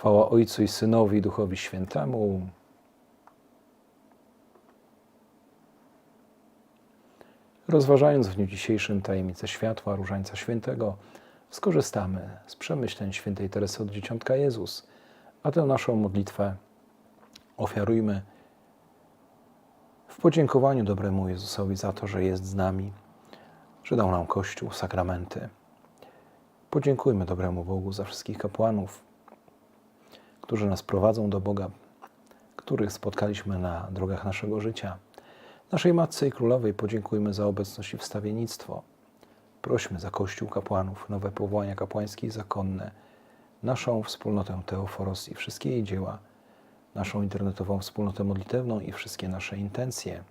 Chwała Ojcu i Synowi i Duchowi Świętemu. Rozważając w dniu dzisiejszym tajemnicę światła Różańca Świętego, skorzystamy z przemyśleń świętej Teresy od Dzieciątka Jezus, a tę naszą modlitwę ofiarujmy w podziękowaniu dobremu Jezusowi za to, że jest z nami, że dał nam Kościół, sakramenty. Podziękujmy dobremu Bogu za wszystkich kapłanów, którzy nas prowadzą do Boga, których spotkaliśmy na drogach naszego życia. Naszej Matce i Królowej podziękujmy za obecność i wstawiennictwo. Prośmy za Kościół kapłanów, nowe powołania kapłańskie i zakonne, naszą wspólnotę Teoforos i wszystkie jej dzieła, naszą internetową wspólnotę modlitewną i wszystkie nasze intencje,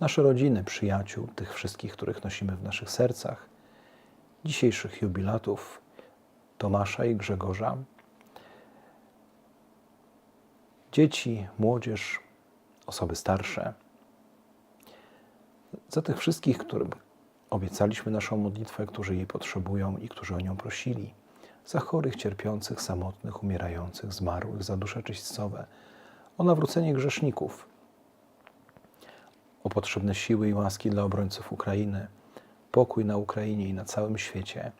nasze rodziny, przyjaciół, tych wszystkich, których nosimy w naszych sercach, dzisiejszych jubilatów, Tomasza i Grzegorza, dzieci, młodzież, osoby starsze. Za tych wszystkich, którym obiecaliśmy naszą modlitwę, którzy jej potrzebują i którzy o nią prosili. Za chorych, cierpiących, samotnych, umierających, zmarłych, za dusze czyśćcowe, o nawrócenie grzeszników, o potrzebne siły i łaski dla obrońców Ukrainy, pokój na Ukrainie i na całym świecie,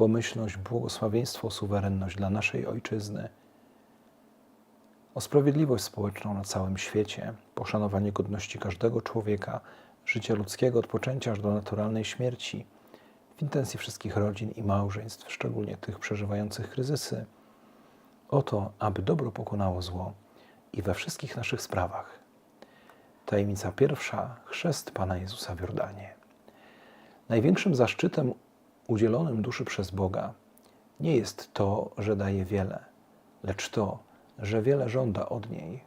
pomyślność, błogosławieństwo, suwerenność dla naszej Ojczyzny, o sprawiedliwość społeczną na całym świecie, poszanowanie godności każdego człowieka, życia ludzkiego od poczęcia aż do naturalnej śmierci, w intencji wszystkich rodzin i małżeństw, szczególnie tych przeżywających kryzysy, o to, aby dobro pokonało zło i we wszystkich naszych sprawach. Tajemnica pierwsza chrzest Pana Jezusa w Jordanie. Największym zaszczytem udzielonym duszy przez Boga nie jest to, że daje wiele, lecz to, że wiele żąda od niej.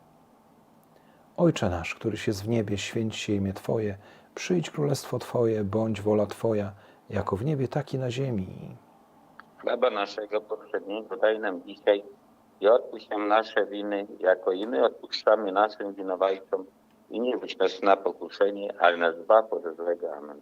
Ojcze nasz, któryś jest w niebie, święć się imię Twoje, przyjdź królestwo Twoje, bądź wola Twoja, jako w niebie, tak i na ziemi. Chleba naszego poprzedniego daj nam dzisiaj i odpuść nam nasze winy, jako i my odpuszczamy naszym winowajcom. I nie nas na pokuszenie, ale nas zbaw od złego. Amen.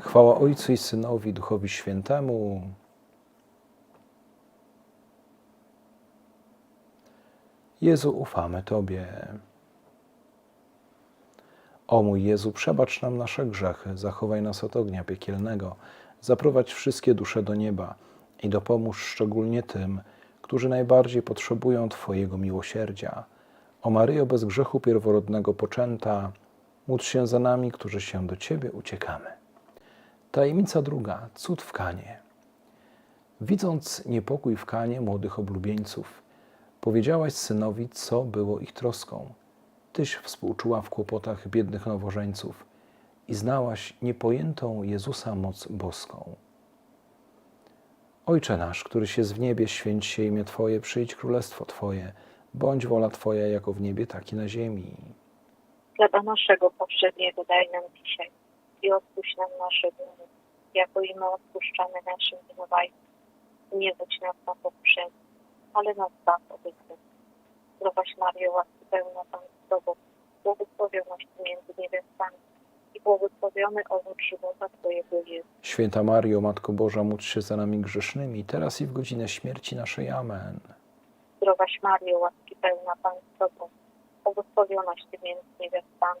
Chwała Ojcu i Synowi, Duchowi Świętemu. Jezu, ufamy Tobie. O mój Jezu, przebacz nam nasze grzechy, zachowaj nas od ognia piekielnego, zaprowadź wszystkie dusze do nieba i dopomóż szczególnie tym, którzy najbardziej potrzebują Twojego miłosierdzia. O Maryjo bez grzechu pierworodnego poczęta, módl się za nami, którzy się do Ciebie uciekamy. Tajemnica druga, cud w Kanie. Widząc niepokój w Kanie młodych oblubieńców, powiedziałaś synowi, co było ich troską. Tyś współczuła w kłopotach biednych nowożeńców i znałaś niepojętą Jezusa moc boską. Ojcze nasz, któryś jest w niebie, święć się imię Twoje, przyjdź królestwo Twoje, bądź wola Twoja jako w niebie, tak i na ziemi. Chleba naszego powszedniego daj nam dzisiaj i odpuść nam nasze winy, jako i my odpuszczamy naszym winowajcom. Nie wódź nas na pokuszenie, ale nas zbaw od. Zdrowaś Maryjo, łaski pełna Pan z Tobą, błogosławionaś między niewiastami i błogosławiony owoc żywota Twojego Jezus. Święta Mario, Matko Boża, módl się za nami grzesznymi, teraz i w godzinę śmierci naszej. Amen. Zdrowaś Maryjo, łaski pełna Pan z Tobą, błogosławionaś Ty między niewiastami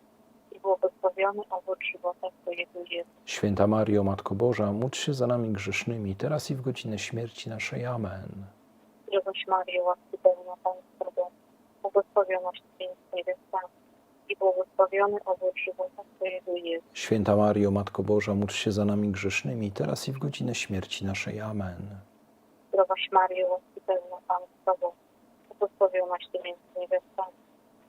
błogosławiony owoc żywota Twojego Jezus. Święta Mario, Matko Boża, módl się za nami grzesznymi, teraz i w godzinę śmierci naszej. Amen. Zdrowaś Maryjo, łaski pełna Pan z Tobą, błogosławionaś Ty między i błogosławiony owoc żywota Twojego Jezus. Święta Mario, Matko Boża, módl się za nami grzesznymi, teraz i w godzinę śmierci naszej. Amen. Zdrowaś Maryjo, łaski pełna Pan z Tobą, błogosławionaś Ty między niewiastami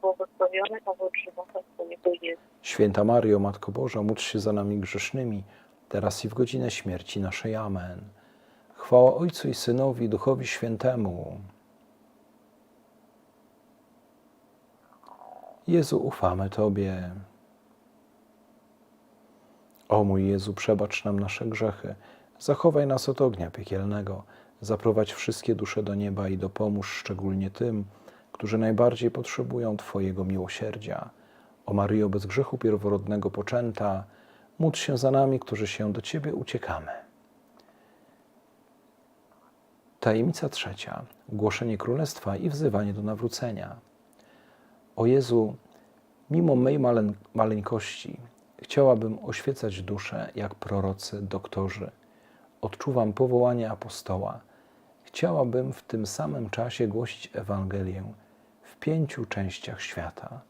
błogosławiony owoc żywota Twojego Jezus. Święta Mario, Matko Boża, módl się za nami grzesznymi, teraz i w godzinę śmierci naszej. Amen. Chwała Ojcu i Synowi, Duchowi Świętemu. Jezu, ufamy Tobie. O mój Jezu, przebacz nam nasze grzechy, zachowaj nas od ognia piekielnego, zaprowadź wszystkie dusze do nieba i dopomóż szczególnie tym, którzy najbardziej potrzebują Twojego miłosierdzia. O Maryjo, bez grzechu pierworodnego poczęta, módl się za nami, którzy się do Ciebie uciekamy. Tajemnica trzecia. Głoszenie Królestwa i wzywanie do nawrócenia. O Jezu, mimo mej malen- maleńkości, chciałabym oświecać duszę jak prorocy, doktorzy. Odczuwam powołanie apostoła. Chciałabym w tym samym czasie głosić Ewangelię pięciu częściach świata.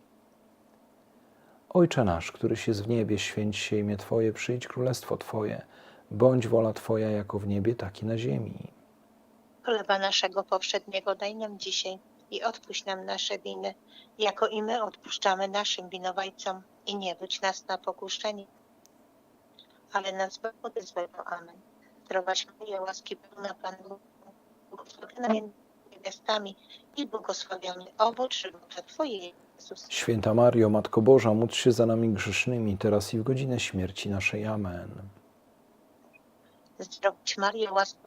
Ojcze nasz, któryś jest w niebie, święć się imię Twoje, przyjdź królestwo Twoje, bądź wola Twoja jako w niebie, tak i na ziemi. Chleba naszego powszedniego daj nam dzisiaj i odpuść nam nasze winy, jako i my odpuszczamy naszym winowajcom. I nie wódź nas na pokuszenie, ale nas zbaw złego. Amen. Zdrowaś Maria, łaski pełna Pan Bóg, błogosławiona niewiastami i błogosławiony owoc żywota Twojego, Jezus. Święta Mario, Matko Boża, módl się za nami grzesznymi, teraz i w godzinę śmierci naszej. Amen. Zdrowaś Maria, łaski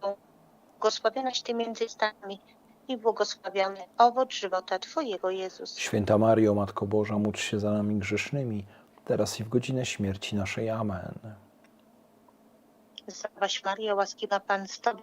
błogosławionaś Ty między niewiastami i błogosławiony owoc żywota Twojego, Jezus. Święta Mario, Matko Boża, módl się za nami grzesznymi, teraz i w godzinę śmierci naszej. Amen. Zdrowaś Maria, łaskiwa Pan z Tobą,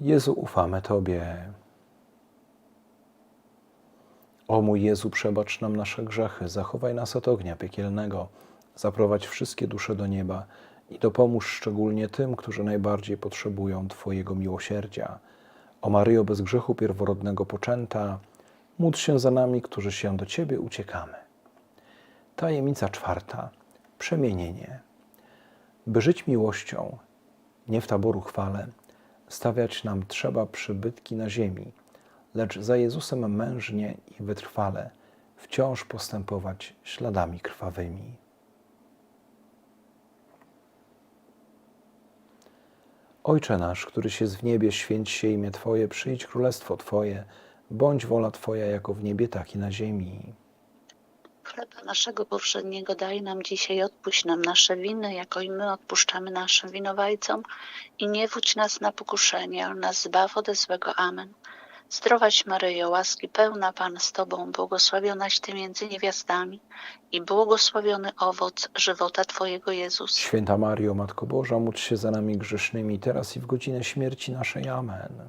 Jezu, ufamy Tobie. O mój Jezu, przebacz nam nasze grzechy, zachowaj nas od ognia piekielnego, zaprowadź wszystkie dusze do nieba i dopomóż szczególnie tym, którzy najbardziej potrzebują Twojego miłosierdzia. O Maryjo, bez grzechu pierworodnego poczęta, módl się za nami, którzy się do Ciebie uciekamy. Tajemnica czwarta. Przemienienie. By żyć miłością, nie w taboru chwale, stawiać nam trzeba przybytki na ziemi, lecz za Jezusem mężnie i wytrwale, wciąż postępować śladami krwawymi. Ojcze nasz, któryś jest w niebie, święć się imię Twoje, przyjdź królestwo Twoje, bądź wola Twoja jako w niebie, tak i na ziemi. Chleba naszego powszedniego daj nam dzisiaj, odpuść nam nasze winy, jako i my odpuszczamy naszym winowajcom. I nie wódź nas na pokuszenie, ale nas zbaw ode złego. Amen. Zdrowaś Maryjo, łaski pełna Pan z Tobą, błogosławionaś Ty między niewiastami i błogosławiony owoc żywota Twojego Jezus. Święta Mario, Matko Boża, módl się za nami grzesznymi, teraz i w godzinę śmierci naszej. Amen.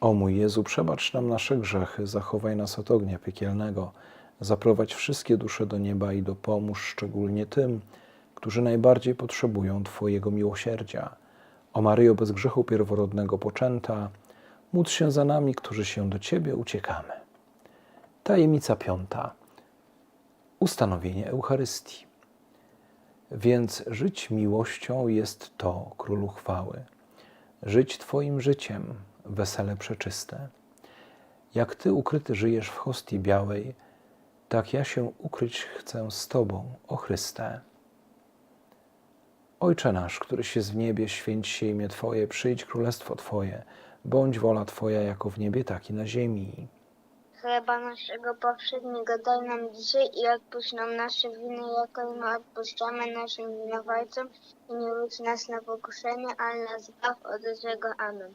O mój Jezu, przebacz nam nasze grzechy, zachowaj nas od ognia piekielnego, zaprowadź wszystkie dusze do nieba i dopomóż szczególnie tym, którzy najbardziej potrzebują Twojego miłosierdzia. O Maryjo bez grzechu pierworodnego poczęta, módl się za nami, którzy się do Ciebie uciekamy. Tajemnica piąta. Ustanowienie Eucharystii. Więc żyć miłością jest to, Królu chwały. Żyć Twoim życiem, wesele przeczyste. Jak Ty ukryty żyjesz w hostii białej, tak ja się ukryć chcę z Tobą, o Chryste. Ojcze nasz, któryś jest w niebie, święć się imię Twoje, przyjdź królestwo Twoje, bądź wola Twoja jako w niebie, tak i na ziemi. Chleba naszego powszedniego daj nam dzisiaj i odpuść nam nasze winy, jako i my odpuszczamy naszym winowajcom i nie wódź nas na pokuszenie, ale nas zbaw od złego. Amen.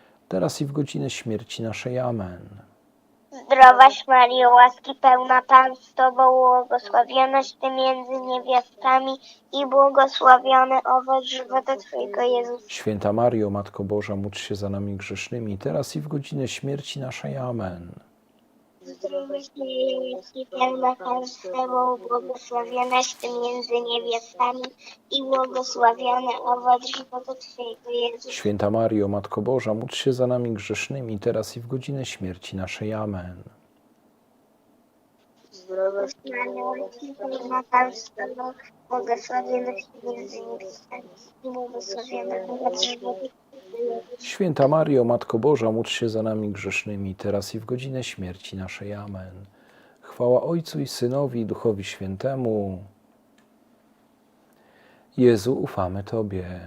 teraz i w godzinę śmierci naszej. Amen. Zdrowaś Maryjo, łaski pełna Pan z Tobą, błogosławionaś Ty między niewiastami i błogosławiony owoc żywota Twojego Jezus. Święta Mario, Matko Boża, módl się za nami grzesznymi, teraz i w godzinę śmierci naszej. Amen. Łaski pełna błogosławionaś Ty między niewiastami i błogosławiony owoc żywota Twojego Jezus. Święta Mario, Matko Boża, módl się za nami grzesznymi, teraz i w godzinę śmierci naszej. Amen. Zdrowaś Maryjo, łaski pełna błogosławionaś Ty między niewiastami i błogosławiony owoc żywota. Święta Mario, Matko Boża, módl się za nami grzesznymi, teraz i w godzinę śmierci naszej. Amen. Chwała Ojcu i Synowi i Duchowi Świętemu. Jezu, ufamy Tobie.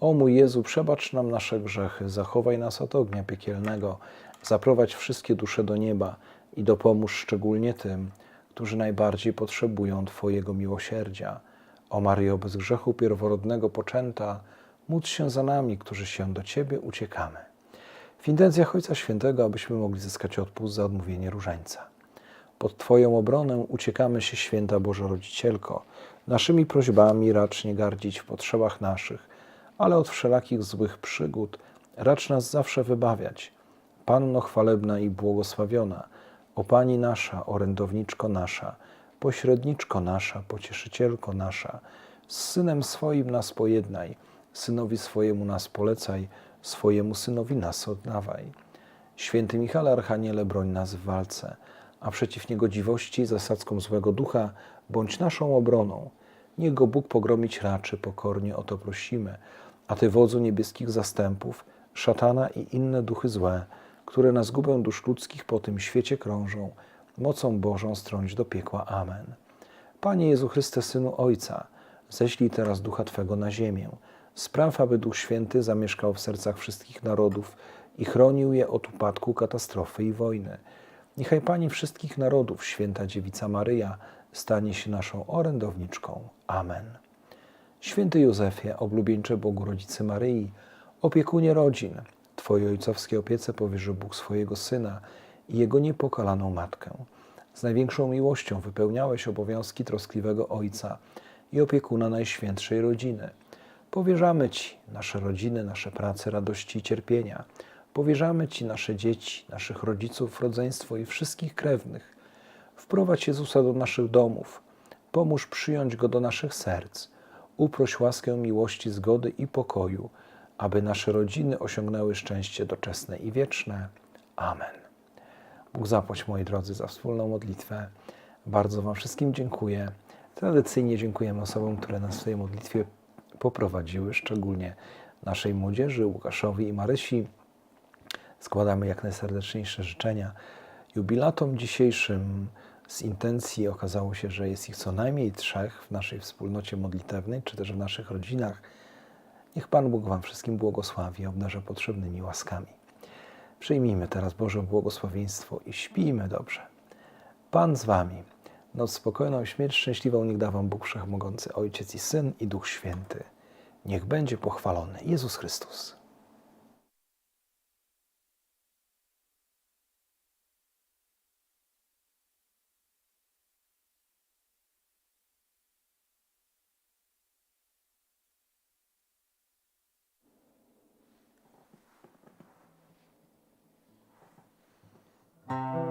O mój Jezu, przebacz nam nasze grzechy, zachowaj nas od ognia piekielnego, zaprowadź wszystkie dusze do nieba i dopomóż szczególnie tym, którzy najbardziej potrzebują Twojego miłosierdzia. O Maryjo, bez grzechu pierworodnego poczęta, módl się za nami, którzy się do Ciebie uciekamy. W intencjach Ojca Świętego, abyśmy mogli zyskać odpust za odmówienie różańca. Pod Twoją obronę uciekamy się, Święta Boża Rodzicielko. Naszymi prośbami racz nie gardzić w potrzebach naszych, ale od wszelakich złych przygód racz nas zawsze wybawiać. Panno chwalebna i błogosławiona, o Pani nasza, orędowniczko nasza, pośredniczko nasza, pocieszycielko nasza, z Synem swoim nas pojednaj, Synowi swojemu nas polecaj, swojemu Synowi nas oddawaj. Święty Michale Archaniele, broń nas w walce, a przeciw niegodziwości zasadzkom złego ducha bądź naszą obroną. Niech go Bóg pogromić raczy, pokornie o to prosimy. A Ty, wodzu niebieskich zastępów, szatana i inne duchy złe, które na zgubę dusz ludzkich po tym świecie krążą, mocą Bożą strąć do piekła. Amen. Panie Jezu Chryste, Synu Ojca, ześlij teraz Ducha Twego na ziemię. Spraw, aby Duch Święty zamieszkał w sercach wszystkich narodów i chronił je od upadku, katastrofy i wojny. Niechaj Pani wszystkich narodów, Święta Dziewica Maryja, stanie się naszą orędowniczką. Amen. Święty Józefie, oblubieńcze Bogu Rodzicy Maryi, opiekunie rodzin, Twojej ojcowskiej opiece powierzył Bóg swojego Syna i Jego niepokalaną Matkę. Z największą miłością wypełniałeś obowiązki troskliwego Ojca i opiekuna Najświętszej Rodziny. Powierzamy Ci nasze rodziny, nasze prace, radości i cierpienia. Powierzamy Ci nasze dzieci, naszych rodziców, rodzeństwo i wszystkich krewnych. Wprowadź Jezusa do naszych domów. Pomóż przyjąć Go do naszych serc. Uproś łaskę miłości, zgody i pokoju, aby nasze rodziny osiągnęły szczęście doczesne i wieczne. Amen. Bóg zapłać, moi drodzy, za wspólną modlitwę. Bardzo Wam wszystkim dziękuję. Tradycyjnie dziękujemy osobom, które nas w tej modlitwie poprowadziły, szczególnie naszej młodzieży, Łukaszowi i Marysi. Składamy jak najserdeczniejsze życzenia. Jubilatom dzisiejszym z intencji okazało się, że jest ich co najmniej trzech w naszej wspólnocie modlitewnej, czy też w naszych rodzinach. Niech Pan Bóg Wam wszystkim błogosławi, obdarza potrzebnymi łaskami. Przyjmijmy teraz Boże błogosławieństwo i śpijmy dobrze. Pan z Wami. Noc spokojną, śmierć szczęśliwą niech da wam Bóg Wszechmogący, Ojciec i Syn i Duch Święty. Niech będzie pochwalony Jezus Chrystus. Thank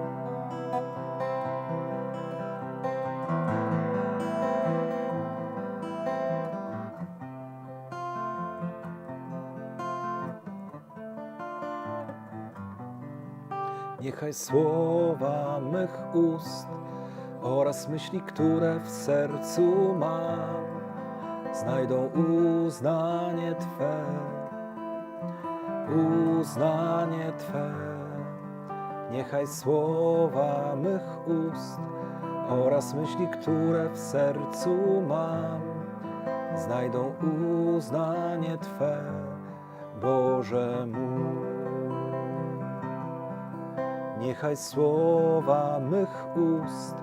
Niechaj słowa mych ust oraz myśli, które w sercu mam, znajdą uznanie Twe, uznanie Twe. Niechaj słowa mych ust oraz myśli, które w sercu mam, znajdą uznanie Twe, Boże mój. Niechaj słowa mych ust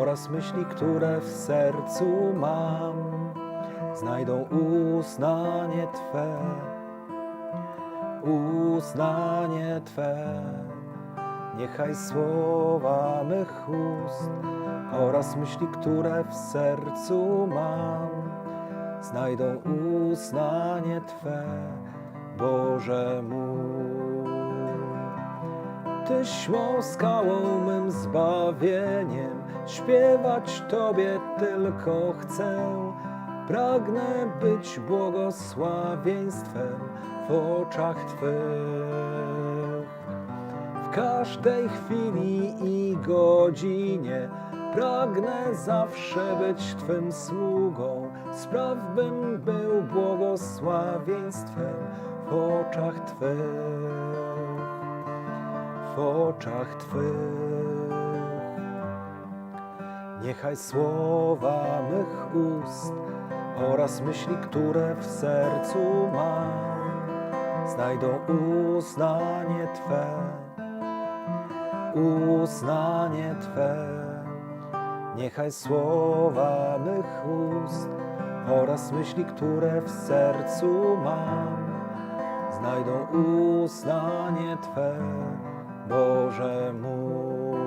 oraz myśli, które w sercu mam, znajdą uznanie Twe, uznanie Twe. Niechaj słowa mych ust oraz myśli, które w sercu mam, znajdą uznanie Twe, Boże mój. Tyś mą skałą, mym zbawieniem, śpiewać Tobie tylko chcę. Pragnę być błogosławieństwem w oczach Twych. W każdej chwili i godzinie pragnę zawsze być Twym sługą. Spraw, bym był błogosławieństwem w oczach Twych oczach Twych. Niechaj słowa mych ust oraz myśli, które w sercu mam, znajdą uznanie Twe, uznanie Twe. Niechaj słowa mych ust oraz myśli, które w sercu mam, znajdą uznanie Twe, Boże mój.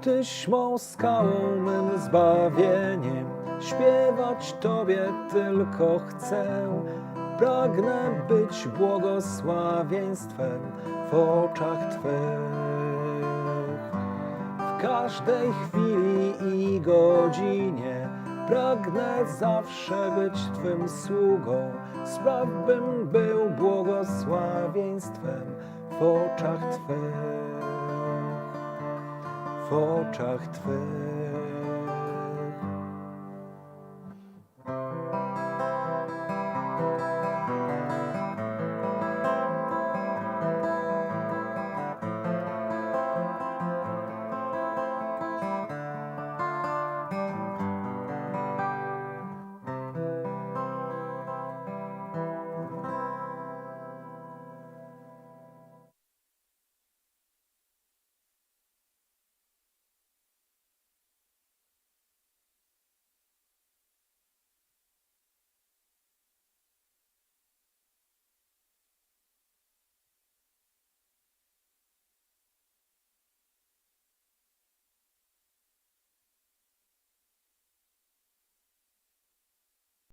Tyś mą skałą, mym zbawieniem, śpiewać Tobie tylko chcę. Pragnę być błogosławieństwem w oczach Twych. W każdej chwili i godzinie pragnę zawsze być Twym sługą. Spraw, bym był błogosławieństwem w oczach Twych, w oczach Twych.